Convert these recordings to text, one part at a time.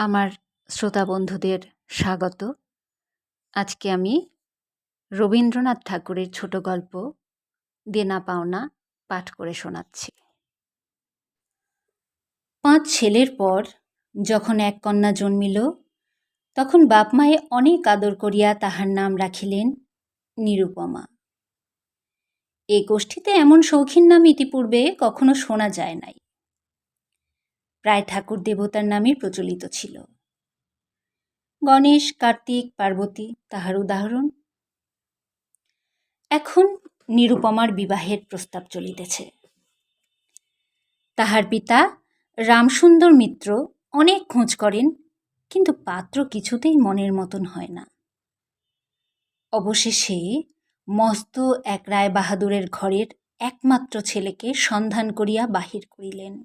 আমার শ্রোতা বন্ধুদের স্বাগত। আজকে আমি রবীন্দ্রনাথ ঠাকুরের ছোট গল্প দেনা পাওনা পাঠ করে শোনাচ্ছি। পাঁচ ছেলের পর যখন এক কন্যা জন্মিল, তখন বাপ মায়ে অনেক আদর করিয়া তাহার নাম রাখিলেন নিরুপমা। এ গোষ্ঠীতে এমন শৌখিন নাম ইতিপূর্বে কখনো শোনা যায় নাই। প্রায় ঠাকুর দেবতার নামই প্রচলিত ছিল। গণেশ, কার্তিক, পার্বতী তাহার উদাহরণ। এখন নিরুপমার বিবাহের প্রস্তাব চলিতেছে। তাহার পিতা রামসুন্দর মিত্র অনেক খোঁজ করেন, কিন্তু পাত্র কিছুতেই মনের মতন হয় না। অবশেষে মস্ত এক রায় বাহাদুরের ঘরের একমাত্র ছেলেকে সন্ধান করিয়া বাহির করিলেন।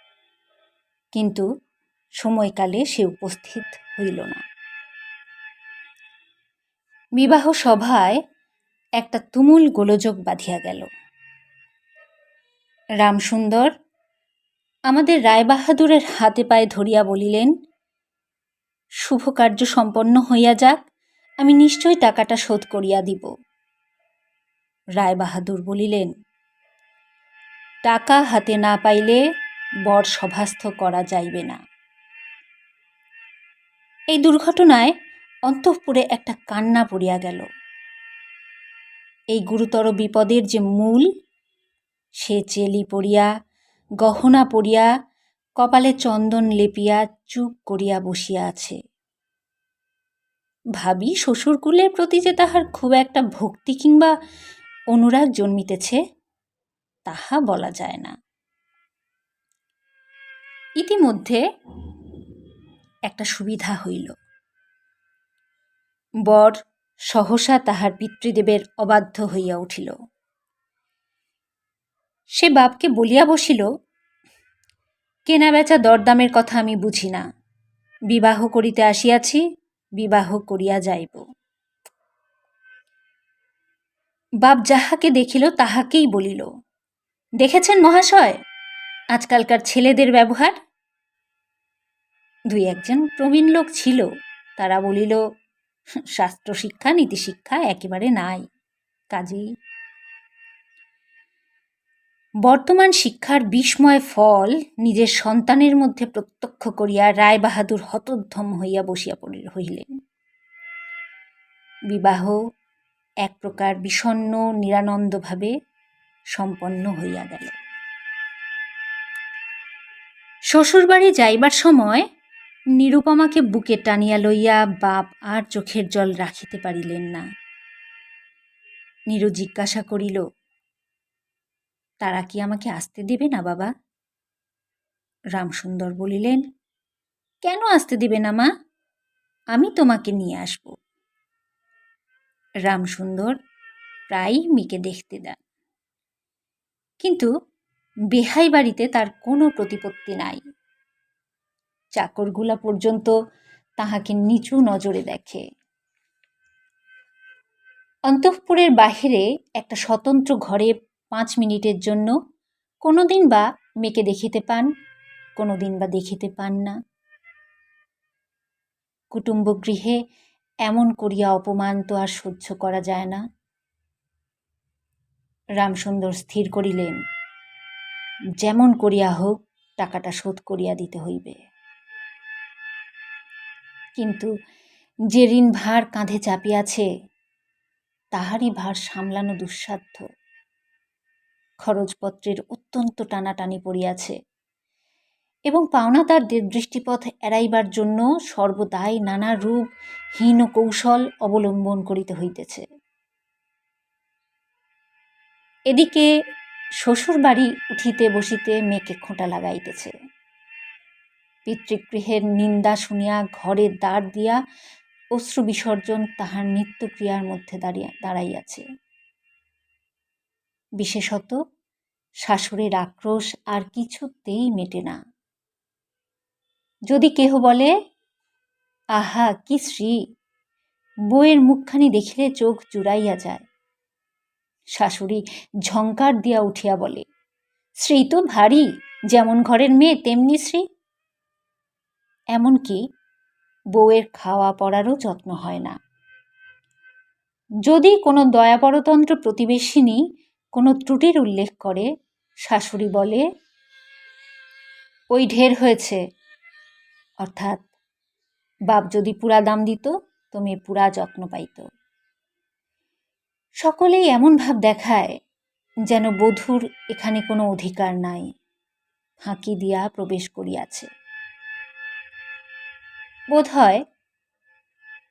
কিন্তু সময়কালে সে উপস্থিত হইল না। বিবাহ সভায় একটা তুমুল গোলযোগ বাঁধিয়া গেল। রামসুন্দর, আমাদের রায়বাহাদুরের হাতে পায়ে ধরিয়া বলিলেন শুভ কার্য সম্পন্ন হইয়া যাক, আমি নিশ্চয় টাকাটা শোধ করিয়া দিব। রায়বাহাদুর বলিলেন, টাকা হাতে না পাইলে বর সভাস্থ করা যাইবে না। এই দুর্ঘটনায় অন্তঃপুরে একটা কান্না পড়িয়া গেল। এই গুরুতর বিপদের যে মূল, সে চেলি পড়িয়া, গহনা পড়িয়া, কপালে চন্দন লেপিয়া, চুপ করিয়া বসিয়া আছে। ভাবি শ্বশুরকুলের প্রতি যে তাহার খুব একটা ভক্তি কিংবা অনুরাগ জন্মিতেছে, তাহা বলা যায় না। ইতিমধ্যে একটা সুবিধা হইল। বর সহসা তাহার পিতৃদেবের অবাধ্য হইয়া উঠিল। সে বাপকে বলিয়া বসিল, কেনা বেচা দরদামের কথা আমি বুঝি না। বিবাহ করিতে আসিয়াছি, বিবাহ করিয়া যাইব। বাপ যাহাকে দেখিল তাহাকেই বলিল, দেখেছেন মহাশয়? আজকালকার ছেলেদের ব্যবহার? দুই একজন প্রবীণ লোক ছিল। তারা বলিল শাস্ত্র শিক্ষা নীতিশিক্ষা একেবারে নাই। কাজেই বর্তমান শিক্ষার বিস্ময় ফল নিজের সন্তানের মধ্যে প্রত্যক্ষ করিয়া রায়বাহাদুর হতোদ্ধম হইয়া বসিয়া পড়িল হইলেন। বিবাহ এক প্রকার বিষণ্ন নিরানন্দভাবে সম্পন্ন হইয়া গেল। শ্বশুরবাড়ি যাইবার সময় নিরুপমাকে বুকে টানিয়া লইয়া বাপ আর চোখের জল রাখিতে পারিলেন না। নিরু জিজ্ঞাসা করিল, তারা কি আমাকে আসতে দেবে না বাবা? রামসুন্দর বলিলেন, কেন আসতে দিবে না মা? আমি তোমাকে নিয়ে আসব। রামসুন্দর প্রায়ই মেয়েকে দেখতে দেন। কিন্তু বেহাই বাড়িতে তার কোনো প্রতিপত্তি নাই। চাকরগুলা পর্যন্ত তাহাকে নিচু নজরে দেখে। অন্তঃপুরের বাহিরে একটা স্বতন্ত্র ঘরে পাঁচ মিনিটের জন্য কোনো দিন বা মেয়েকে দেখিতে পান কোনো দিন বা দেখিতে পান না। কুটুম্ব গৃহে এমন করিয়া অপমান তো আর সহ্য করা যায় না। রামসুন্দর স্থির করিলেন। যেমন করিয়া হোক, টাকাটা শোধ করিয়া দিতে হইবে। কিন্তু যে ঋণ ভার কাঁধে চাপিয়াছে, তাহারই ভার সামলানো দুঃসাধ্য। খরচপত্রের অত্যন্ত টানাটানি পড়িয়াছে এবং পাওনা তার দৃষ্টিপথ এড়াইবার জন্য সর্বদাই নানা রূপ, হীন কৌশল অবলম্বন করিতে হইতেছে। এদিকে শ্বশুর বাড়ি উঠিতে বসিতে মেয়েকে খোঁটা লাগাইতেছে। পিতৃগৃহের নিন্দা শুনিয়া ঘরের দাঁড় দিয়া অশ্রু বিসর্জন তাহার নিত্যক্রিয়ার মধ্যে দাঁড়িয়া, দাঁড়াইয়াছে। বিশেষত শাশুড়ির আক্রোশ আর কিছুতেই মেটে না। যদি কেহ বলে, আহা, কি শ্রী! বইয়ের মুখখানি দেখিলে চোখ জুড়াইয়া যায়। শাশুড়ি ঝঙ্কার দিয়া উঠিয়া বলে শ্রী তো ভারী, যেমন ঘরের মেয়ে, তেমনি শ্রী এমনকি বউয়ের খাওয়া পড়ারও যত্ন হয় না। যদি কোনো দয়াপরতন্ত্র প্রতিবেশিনী কোনো ত্রুটির উল্লেখ করে, শাশুড়ি বলে, ওই ঢের হয়েছে। অর্থাৎ বাপ যদি পুরা দাম দিত তো মেয়ে পুরা যত্ন পাইত। সকলেই এমন ভাব দেখায় যেন বধূর এখানে কোনো অধিকার নাই, ফাঁকি দিয়া প্রবেশ করিয়াছে। বোধ হয়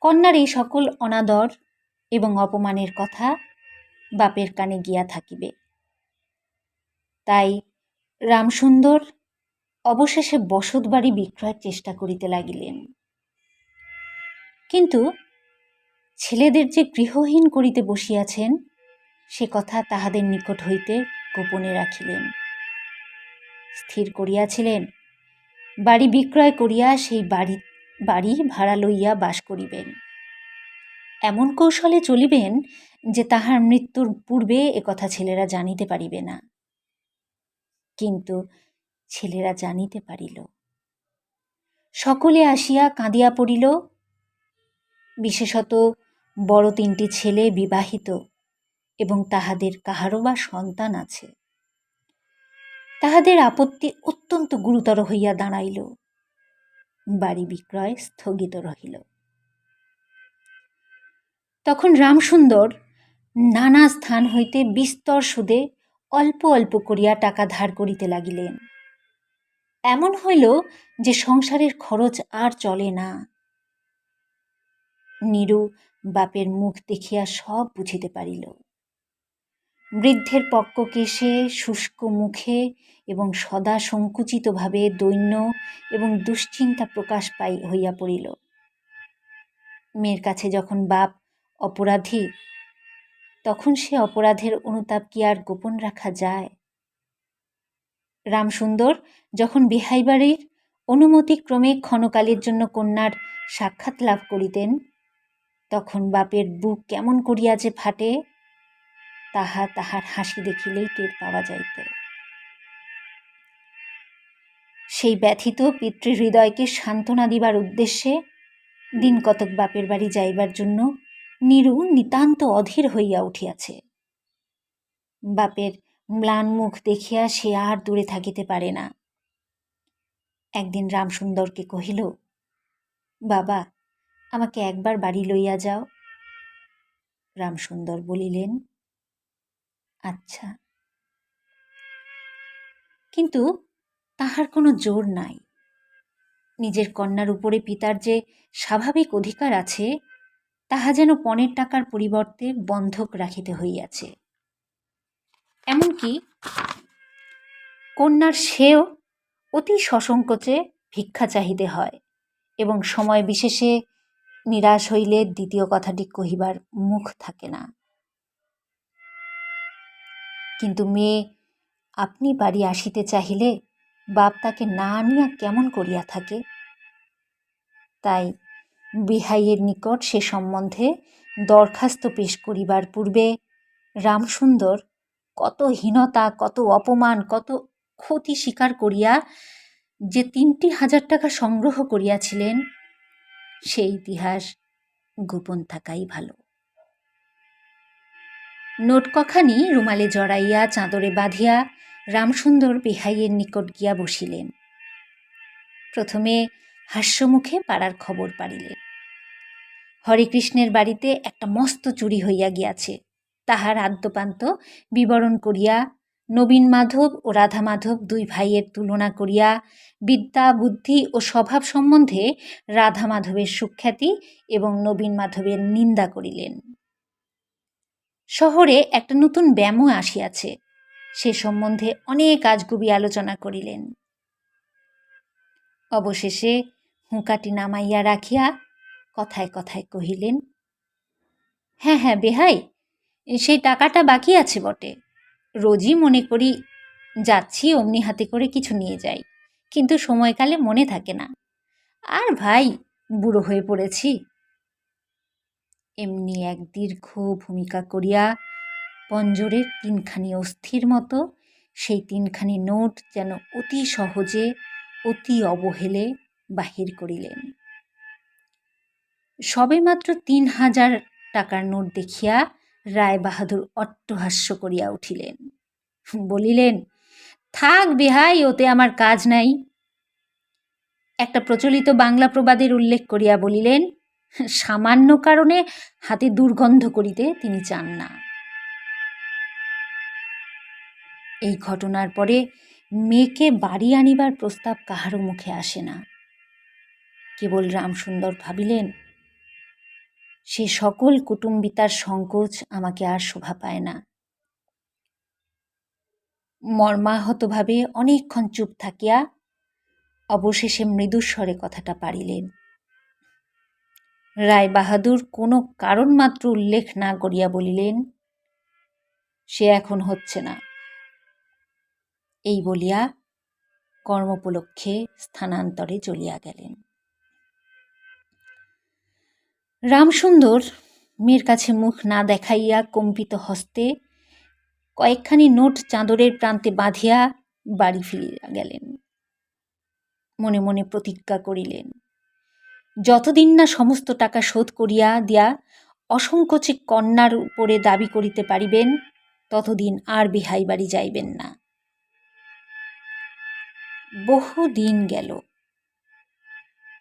কন্যার এই সকল অনাদর এবং অপমানের কথা বাপের কানে গিয়া থাকিবে। তাই রামসুন্দর অবশেষে বসত বাড়ি বিক্রয়ের চেষ্টা করিতে লাগিলেন। কিন্তু ছেলেদের যে গৃহহীন করিতে বসিয়াছেন, সে কথা তাহাদের নিকট হইতে গোপনে রাখিলেন। স্থির করিয়াছিলেন, বাড়ি বিক্রয় করিয়া সেই বাড়ি বাড়ি ভাড়া লইয়া বাস করিবেন। এমন কৌশলে চলিবেন যে তাহার মৃত্যুর পূর্বে একথা ছেলেরা জানিতে পারিবে না। কিন্তু ছেলেরা জানিতে পারিল। সকলে আসিয়া কাঁদিয়া পড়িল। বিশেষত বড় তিনটি ছেলে বিবাহিত এবং তাহাদের কাহারও বা সন্তান আছে। তাহাদের আপত্তি অত্যন্ত গুরুতর হইয়া দাঁড়াইল। বাড়ি বিক্রয় স্থগিত রহিল। তখন রামসুন্দর নানা স্থান হইতে বিস্তর সুদে অল্প অল্প করিয়া টাকা ধার করিতে লাগিলেন। এমন হইল যে সংসারের খরচ আর চলে না। নিরু বাপের মুখ দেখিয়া সব বুঝিতে পারিল। বৃদ্ধের পক্ক কেশে শুষ্ক মুখে এবং সদা সংকুচিতভাবে দৈন্য এবং দুশ্চিন্তা প্রকাশ পাই হইয়া পড়িল। মেয়ের কাছে যখন বাপ অপরাধী, তখন সে অপরাধের অনুতাপ কি আর গোপন রাখা যায়? রামসুন্দর যখন বিহাইবাড়ির অনুমতিক্রমে ক্ষণকালের জন্য কন্যার সাক্ষাৎ লাভ করিতেন তখন বাপের বুক কেমন করিয়া যে ফাটে, তাহা তাহার হাসি দেখিলেই টের পাওয়া যাইত। সেই ব্যথিত পিতৃহৃদয়কে সান্ত্বনা দিবার উদ্দেশ্যে দিন কতক বাপের বাড়ি যাইবার জন্য নিরু নিতান্ত অধীর হইয়া উঠিয়াছে। বাপের ম্লান মুখ দেখিয়া সে আর দূরে থাকিতে পারে না। একদিন রামসুন্দরকে কহিল, বাবা আমাকে একবার বাড়ি লইয়া যাও। রামসুন্দর বলিলেন আচ্ছা। কিন্তু তাহার কোনো জোর নাই। নিজের কন্যার উপরে পিতার যে স্বাভাবিক অধিকার আছে, তাহা যেন পণের টাকার পরিবর্তে বন্ধক রাখিতে হইয়াছে। এমনকি কন্যার সেও অতি সসংকোচে ভিক্ষা চাহিতে হয় এবং সময় বিশেষে নিরাশ হইলে দ্বিতীয় কথাটি কহিবার মুখ থাকে না। কিন্তু মেয়ে, আপনি বাড়ি আসিতে চাহিলে বাপ তাকে না আনিয়া কেমন করিয়া থাকে? তাই বিহাইয়ের নিকট সে সম্বন্ধে দরখাস্ত পেশ করিবার পূর্বে রামসুন্দর কত হীনতা, কত অপমান, কত ক্ষতি স্বীকার করিয়া যে তিনটি হাজার টাকা সংগ্রহ করিয়াছিলেন সেই ইতিহাস গোপন থাকাই ভালো। নোটকখানি রুমালে জড়াইয়া চাদরে বাঁধিয়া রামসুন্দর বেহাইয়ের নিকট গিয়া বসিলেন। প্রথমে হাস্যমুখে পাড়ার খবর পাড়িলেন। হরেকৃষ্ণের বাড়িতে একটা মস্ত চুরি হইয়া গিয়াছে। তাহার আদ্যপান্ত বিবরণ করিয়া নবীন মাধব ও রাধা মাধব দুই ভাইয়ের তুলনা করিয়া বিদ্যা, বুদ্ধি ও স্বভাব সম্বন্ধে রাধা মাধবের সুখ্যাতি এবং নবীন মাধবের নিন্দা করিলেন। শহরে একটা নতুন ব্যায়ামও আসিয়াছে। সে সম্বন্ধে অনেক আজগুবি আলোচনা করিলেন। অবশেষে হুঁকাটি নামাইয়া রাখিয়া কথায় কথায় কহিলেন হ্যাঁ হ্যাঁ বেহাই, সেই টাকাটা বাকি আছে বটে। রোজই মনে করি, যাচ্ছি অমনি হাতে করে কিছু নিয়ে যাই, কিন্তু সময়কালে মনে থাকে না। আর ভাই, বুড়ো হয়ে পড়েছি। এমনি এক দীর্ঘ ভূমিকা করিয়া পঞ্জরের তিনখানি অস্থির মতো, সেই তিনখানি নোট যেন অতি সহজে, অতি অবহেলে বাহির করিলেন। সবে মাত্র তিন হাজার টাকার নোট দেখিয়া রায় বাহাদুর অট্টহাস্য করিয়া উঠিলেন। বলিলেন, থাক বেহাই, ওতে আমার কাজ নাই। একটা প্রচলিত বাংলা প্রবাদের উল্লেখ করিয়া বলিলেন, সামান্য কারণে হাতে দুর্গন্ধ করিতে তিনি চান না। এই ঘটনার পরে মেয়েকে বাড়ি আনিবার প্রস্তাব কাহারও মুখে আসে না। কেবল রামসুন্দর ভাবিলেন সে সকল কুটুম্বিতার সংকোচ আমাকে আর শোভা পায় না। মর্মাহতভাবে অনেকক্ষণ চুপ থাকিয়া অবশেষে মৃদুস্বরে কথাটা পারিলেন। রায় বাহাদুর কোনো কারণ মাত্র উল্লেখ না করিয়া বলিলেন, সে এখন হচ্ছে না। এই বলিয়া কর্মোপলক্ষে স্থানান্তরে চলিয়া গেলেন। রামসুন্দর মেয়ের কাছে মুখ না দেখাইয়া কম্পিত হস্তে কয়েকখানি নোট চাদরের প্রান্তে বাঁধিয়া বাড়ি ফিরিয়া গেলেন। মনে মনে প্রতিজ্ঞা করিলেন, যতদিন না সমস্ত টাকা শোধ করিয়া দিয়া অসংকোচে কন্যার উপরে দাবি করিতে পারিবেন, ততদিন আর বিহাই বাড়ি যাইবেন না। বহু দিন গেল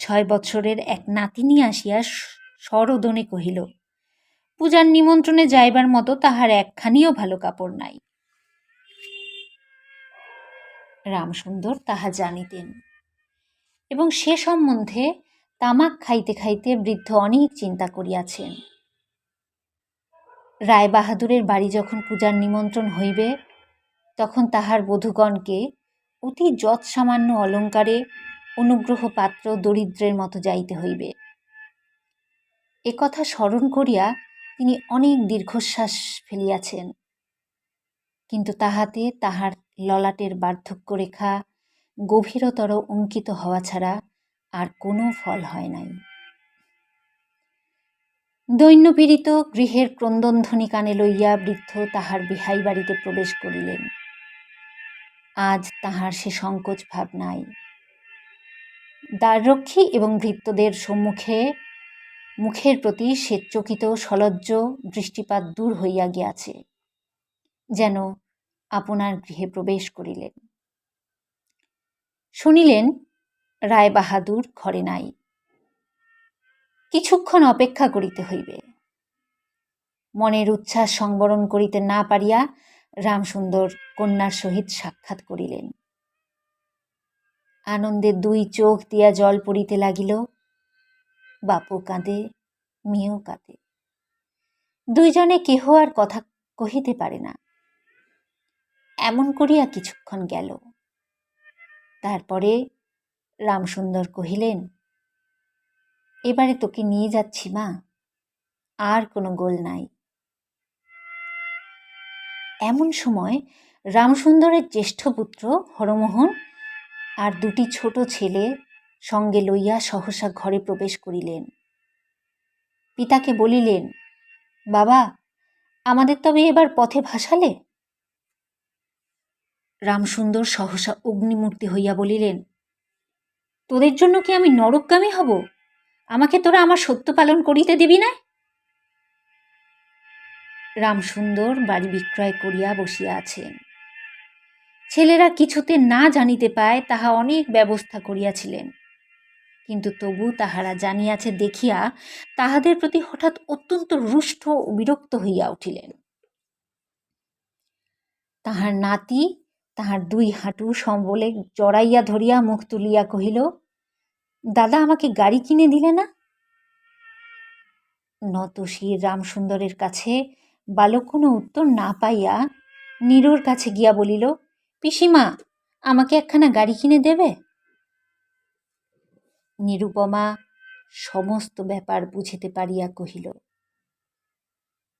ছয় বৎসরের এক নাতিনি আসিয়া সরোদনে কহিল, পূজার নিমন্ত্রণে যাইবার মতো তাহার একখানিও ভালো কাপড় নাই। রামসুন্দর তাহা জানিতেন এবং সে সম্বন্ধে তামাক খাইতে খাইতে বৃদ্ধ অনেক চিন্তা করিয়াছেন। রায়বাহাদুরের বাড়ি যখন পূজার নিমন্ত্রণ হইবে, তখন তাহার বধূগণকে অতি যৎ সামান্য অলঙ্কারে অনুগ্রহ পাত্র দরিদ্রের মতো যাইতে হইবে। একথা স্মরণ করিয়া তিনি অনেক দীর্ঘশ্বাস ফেলিয়াছেন। কিন্তু তাহাতে তাহার ললাটের বার্ধক্য রেখা গভীরতর অঙ্কিত হওয়া ছাড়া আর কোনো ফল হয় নাই। দৈন্যপীড়িত গৃহের ক্রন্দনধ্বনি কানে লইয়া বৃদ্ধ তাহার বিহাই বাড়িতে প্রবেশ করিলেন। আজ তাহার সে সংকোচ ভাব নাই। দ্বাররক্ষী এবং ভৃত্যদের সম্মুখে, মুখের প্রতি সে চকিত সলজ্জ দৃষ্টিপাত দূর হইয়া গিয়াছে, যেন আপনার গৃহে প্রবেশ করিলেন। শুনিলেন রায় বাহাদুর ঘরে নাই। কিছুক্ষণ অপেক্ষা করিতে হইবে। মনের উচ্ছ্বাস সংবরণ করিতে না পারিয়া রামসুন্দর কন্যার সহিত সাক্ষাৎ করিলেন। আনন্দে দুই চোখ দিয়া জল পড়িতে লাগিল। বাপু কাঁদে, মেয়েও কাঁদে। দুইজনে কেহ আর কথা কহিতে পারে না। এমন করিয়া কিছুক্ষণ গেল। তারপরে রামসুন্দর কহিলেন, এবারে তোকে নিয়ে যাচ্ছি মা, আর কোনো গোল নাই। এমন সময় রামসুন্দরের জ্যেষ্ঠ পুত্র হরমোহন আর দুটি ছোট ছেলে সঙ্গে লইয়া সহসা ঘরে প্রবেশ করিলেন। পিতাকে বলিলেন, বাবা, আমাদের তবে এবার পথে ভাসালে? রামসুন্দর সহসা অগ্নিমূর্তি হইয়া বলিলেন, তোদের জন্য কি আমি নরকগামী হব? আমাকে তোরা আমার সত্য পালন করিতে দিবি না? রামসুন্দর বাড়ি বিক্রয় করিয়া বসিয়া আছেন। ছেলেরা কিছুতে না জানিতে পায় তাহা অনেক ব্যবস্থা করিয়াছিলেন। কিন্তু তবু তাহারা জানিয়াছে দেখিয়া তাহাদের প্রতি হঠাৎ অত্যন্ত রুষ্ট ও বিরক্ত হইয়া উঠিলেন। তাহার নাতি তাহার দুই হাঁটু সম্বলে জড়াইয়া ধরিয়া মুখ তুলিয়া কহিল, দাদা, আমাকে গাড়ি কিনে দিলে না? নতশির রামসুন্দরের কাছে বালক কোনো উত্তর না পাইয়া নীরুর কাছে গিয়া বলিল পিসিমা, আমাকে একখানা গাড়ি কিনে দেবে? নিরুপমা সমস্ত ব্যাপার বুঝিতে পারিয়া কহিল,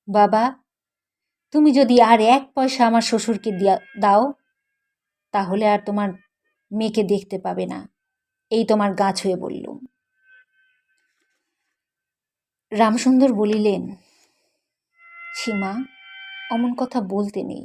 বাবা, তুমি যদি আর এক পয়সা আমার শ্বশুরকে দিয়া, দাও, তাহলে আর তোমার মেয়েকে দেখতে পাবে না। এই তোমার গাছ হয়ে বললুম রামসুন্দর বলিলেন সীমা অমন কথা বলতে নেই।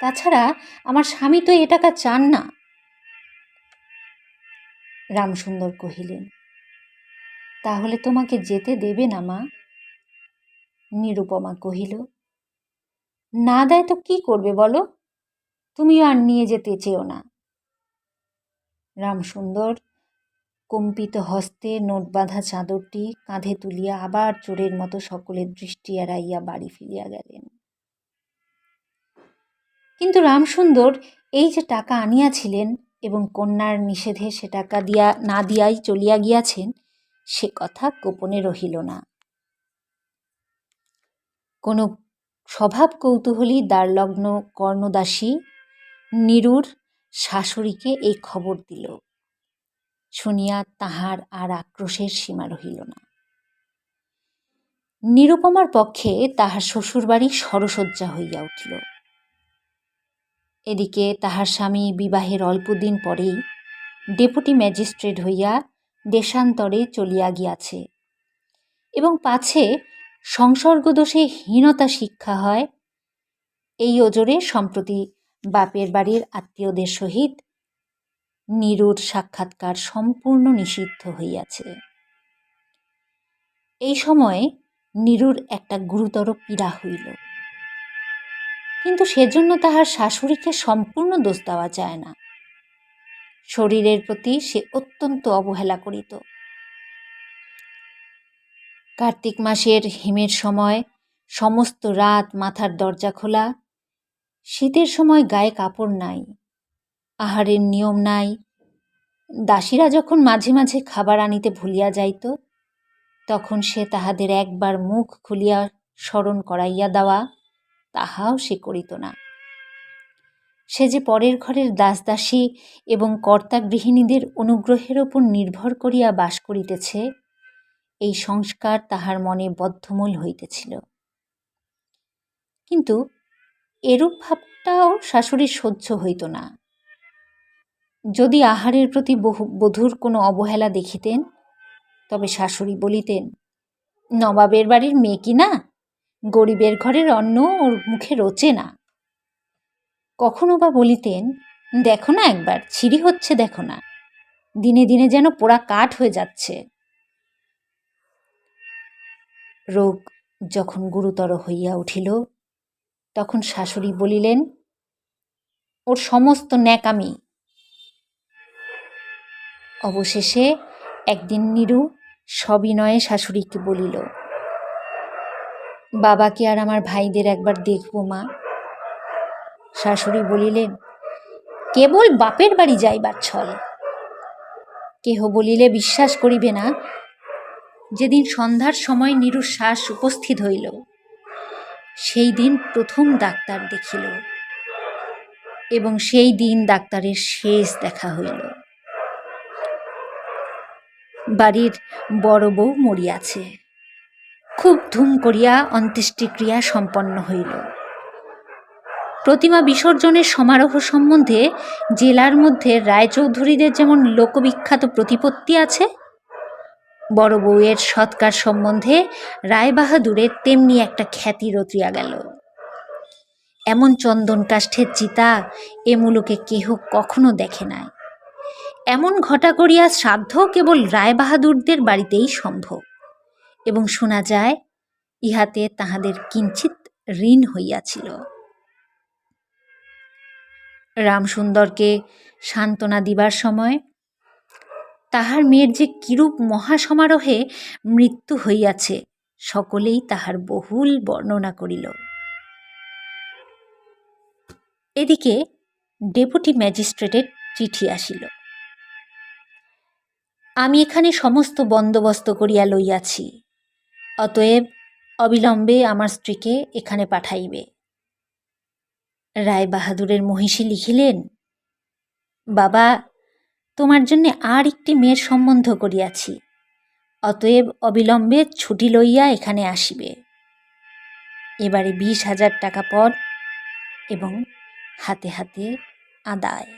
তাছাড়া আমার স্বামী তো এ টাকা চান না। রামসুন্দর কহিলেন, তাহলে তোমাকে যেতে দেবে না মা? নিরুপমা কহিল, না দেয় তো কি করবে বলো? তুমিও আর নিয়ে যেতে চেও না। রামসুন্দর কম্পিত হস্তে নোট বাঁধা চাদরটি কাঁধে তুলিয়া আবার চোরের মতো সকলের দৃষ্টি এড়াইয়া বাড়ি ফিরিয়া গেলেন। কিন্তু রামসুন্দর এই যে টাকা আনিয়াছিলেন এবং কন্যার নিষেধে সে টাকা দিয়া, না দিয়াই চলিয়া গিয়াছেন, সে কথা গোপনে রহিল না। কোনো স্বভাব কৌতূহলী দ্বারলগ্ন কর্ণদাসী নিরুর শাশুড়িকে এই খবর দিল। শুনিয়া তাহার আর আক্রোশের সীমা রহিল না। নিরুপমার পক্ষে তাহার শ্বশুরবাড়ি সরসজ্জা হইয়া উঠিল। এদিকে তাহার স্বামী বিবাহের অল্পদিন পরেই ডেপুটি ম্যাজিস্ট্রেট হইয়া দেশান্তরে চলিয়া গিয়াছে এবং পাছে সংসর্গদোষে হীনতা শিক্ষা হয় এই ওজরে সম্প্রতি বাপের বাড়ির আত্মীয়দের সহিত নিরুর সাক্ষাৎকার সম্পূর্ণ নিষিদ্ধ হইয়াছে। এই সময়ে নিরুর একটা গুরুতর পীড়া হইল। কিন্তু সেজন্য তাহার শাশুড়িকে সম্পূর্ণ দোষ দেওয়া যায় না। শরীরের প্রতি সে অত্যন্ত অবহেলা করিত। কার্তিক মাসের হিমের সময় সমস্ত রাত মাথার দরজা খোলা। শীতের সময় গায়ে কাপড় নাই, আহারের নিয়ম নাই। দাসীরা যখন মাঝে মাঝে খাবার আনিতে ভুলিয়া যাইত, তখন সে তাহাদের একবার মুখ খুলিয়া স্মরণ করাইয়া দেওয়া তাহাও সে করিত না। সে যে পরের ঘরের দাসদাসী এবং কর্তা গৃহিণীদের অনুগ্রহের ওপর নির্ভর করিয়া বাস করিতেছে, এই সংস্কার তাহার মনে বদ্ধমূল হইতেছিল। কিন্তু এরূপ ভাবটাও শাশুড়ির সহ্য হইত না। যদি আহারের প্রতি বহু, বধূর কোনো অবহেলা দেখিতেন, তবে শাশুড়ি বলিতেন, নবাবের বাড়ির মেয়ে কি না? গরিবের ঘরের অন্ন ওর মুখে রোচে না। কখনো বা বলিতেন, দেখো না একবার, ছিঁড়ি হচ্ছে দেখো না। দিনে দিনে যেন পোড়া কাঠ হয়ে যাচ্ছে। রোগ যখন গুরুতর হইয়া উঠিল, তখন শাশুড়ি বলিলেন, ওর সমস্ত ন্যাকামি। অবশেষে একদিন নীরু সবিনয়ে শাশুড়িকে বলিল বাবাকে আর আমার ভাইদের একবার দেখব, মা। শাশুড়ি বলিলেন, কেবল বাপের বাড়ি যাইবার ছল। কেহ বলিলে বিশ্বাস করিবে না, যেদিন সন্ধ্যার সময় নীরুর শ্বাস উপস্থিত হইল, সেই দিন প্রথম ডাক্তার দেখিল এবং সেই দিন ডাক্তারের শেষ দেখা হইল। বাড়ির বড় বউ মরিয়াছে। খুব ধুম করিয়া অন্ত্যেষ্টিক্রিয়া সম্পন্ন হইল। প্রতিমা বিসর্জনের সমারোহ সম্বন্ধে জেলার মধ্যে রায়চৌধুরীদের যেমন লোকবিখ্যাত প্রতিপত্তি আছে, বড় বউয়ের সৎকার সম্বন্ধে রায়বাহাদুরের তেমনি একটা খ্যাতি রটিয়া গেল। এমন চন্দন কাষ্ঠের চিতা এ মুলুকে কেহ কখনো দেখে নাই। এমন ঘটা করিয়া শ্রাদ্ধ কেবল রায়বাহাদুরদের বাড়িতেই সম্ভব। এবং শোনা যায়, ইহাতে তাহাদের কিঞ্চিত ঋণ হইয়াছিল। রামসুন্দরকে সান্ত্বনা দিবার সময় তাহার মেয়ের যে কিরূপ মহাসমারোহে মৃত্যু হইয়াছে, সকলেই তাহার বহুল বর্ণনা করিল। এদিকে ডেপুটি ম্যাজিস্ট্রেটের চিঠি আসিল। আমি এখানে সমস্ত বন্দোবস্ত করিয়া লইয়াছি। অতএব অবিলম্বে আমার স্ত্রীকে এখানে পাঠাইবে। রায় বাহাদুরের মহিষী লিখিলেন, বাবা, তোমার জন্যে আর একটি মেয়ের সম্বন্ধ করিয়াছি, অতএব অবিলম্বে ছুটি লইয়া এখানে আসিবে। এবারে বিশ হাজার টাকা পর এবং হাতে হাতে আদায়।